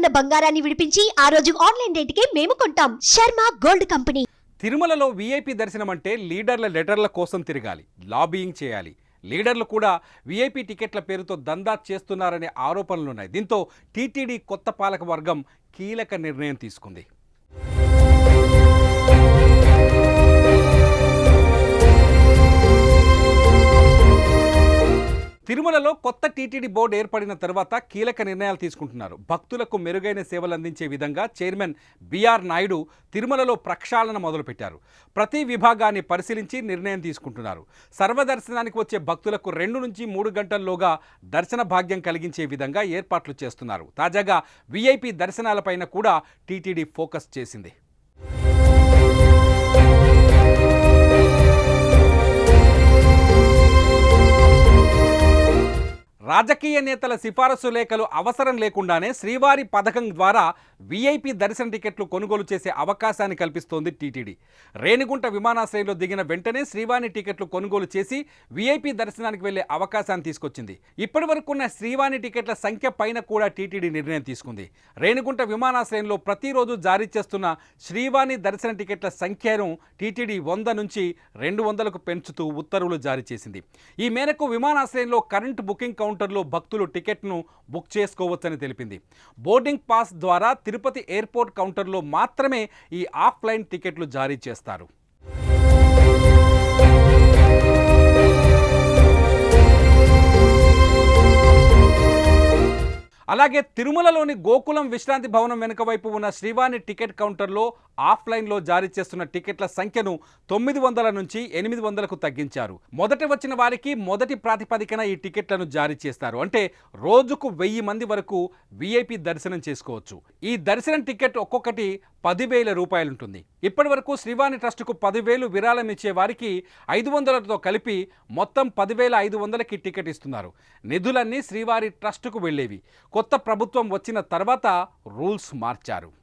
ఉన్న బంగారాన్ని విడిపించి ఆ రోజు ఆన్లైన్ రేటుకే మేము కొంటాం. Sharma gold company. తిరుమలలో వీఐపీ దర్శనం అంటే లీడర్ల లెటర్ల కోసం తిరగాలి లాబియింగ్ చేయాలి. లీడర్లు కూడా వీఐపీ టికెట్ల పేరుతో దందా చేస్తున్నారనే ఆరోపణలున్నాయి. దీంతో టీటీడీ కొత్త పాలక వర్గం కీలక నిర్ణయం తీసుకుంది. తిరుమలలో కొత్త టీటీడీ బోర్డు ఏర్పడిన తర్వాత కీలక నిర్ణయాలు తీసుకుంటున్నారు. భక్తులకు మెరుగైన సేవలు అందించే విధంగా చైర్మన్ బిఆర్ నాయుడు తిరుమలలో ప్రక్షాళన మొదలుపెట్టారు. ప్రతి విభాగాన్ని పరిశీలించి నిర్ణయం తీసుకుంటున్నారు. సర్వదర్శనానికి వచ్చే భక్తులకు రెండు నుంచి మూడు గంటల్లోగా దర్శన భాగ్యం కలిగించే విధంగా ఏర్పాట్లు చేస్తున్నారు. తాజాగా వీఐపీ దర్శనాలపైన కూడా టీటీడీ ఫోకస్ చేసింది. రాజకీయ నేతల సిఫారసు లేఖలు అవసరం లేకుండానే శ్రీవారి పథకం ద్వారా వీఐపీ దర్శన టికెట్లు కొనుగోలు చేసే అవకాశాన్ని కల్పిస్తోంది టీటీడీ రేణిగుంట విమానాశ్రయంలో దిగిన వెంటనే శ్రీవాణి టికెట్లు కొనుగోలు చేసి వీఐపీ దర్శనానికి వెళ్ళే అవకాశాన్ని తీసుకొచ్చింది. ఇప్పటి వరకున్న శ్రీవాణి టికెట్ల సంఖ్య పైన కూడా టీటీడీ నిర్ణయం తీసుకుంది. రేణిగుంట విమానాశ్రయంలో ప్రతిరోజు జారీ చేస్తున్న శ్రీవాణి దర్శన టికెట్ల సంఖ్యను టీటీడీ వంద నుంచి రెండు వందలకు పెంచుతూ ఉత్తర్వులు జారీ చేసింది. ఈ మేరకు విమానాశ్రయంలో కరెంట్ బుకింగ్ కౌంటర్ కౌంటర్లో భక్తులు టికెట్ను బుక్ చేసుకోవచ్చని తెలిపింది. బోర్డింగ్ పాస్ ద్వారా తిరుపతి ఎయిర్పోర్ట్ కౌంటర్లో మాత్రమే ఈ ఆఫ్లైన్ టికెట్లు జారీ చేస్తారు. అలాగే తిరుమలలోని గోకులం విశ్రాంతి భవనం వెనుక వైపు ఉన్న శ్రీవాణి టికెట్ కౌంటర్లో ఆఫ్లైన్లో జారీ చేస్తున్న టికెట్ల సంఖ్యను తొమ్మిది వందల నుంచి ఎనిమిది వందలకు తగ్గించారు. మొదట వచ్చిన వారికి మొదటి ప్రాతిపదికన ఈ టికెట్లను జారీ చేస్తారు. అంటే రోజుకు వెయ్యి మంది వరకు వీఐపీ దర్శనం చేసుకోవచ్చు. ఈ దర్శనం టికెట్ ఒక్కొక్కటి పదివేల రూపాయలుంటుంది. ఇప్పటి వరకు శ్రీవాణి ట్రస్టుకు పదివేలు విరాళం ఇచ్చే వారికి ఐదు వందలతో కలిపి మొత్తం పదివేల ఐదు వందలకి టికెట్ ఇస్తున్నారు నిధులన్నీ శ్రీవారి ట్రస్టుకు వెళ్ళేవి. కొత్త ప్రభుత్వం వచ్చిన తర్వాత రూల్స్ మార్చారు.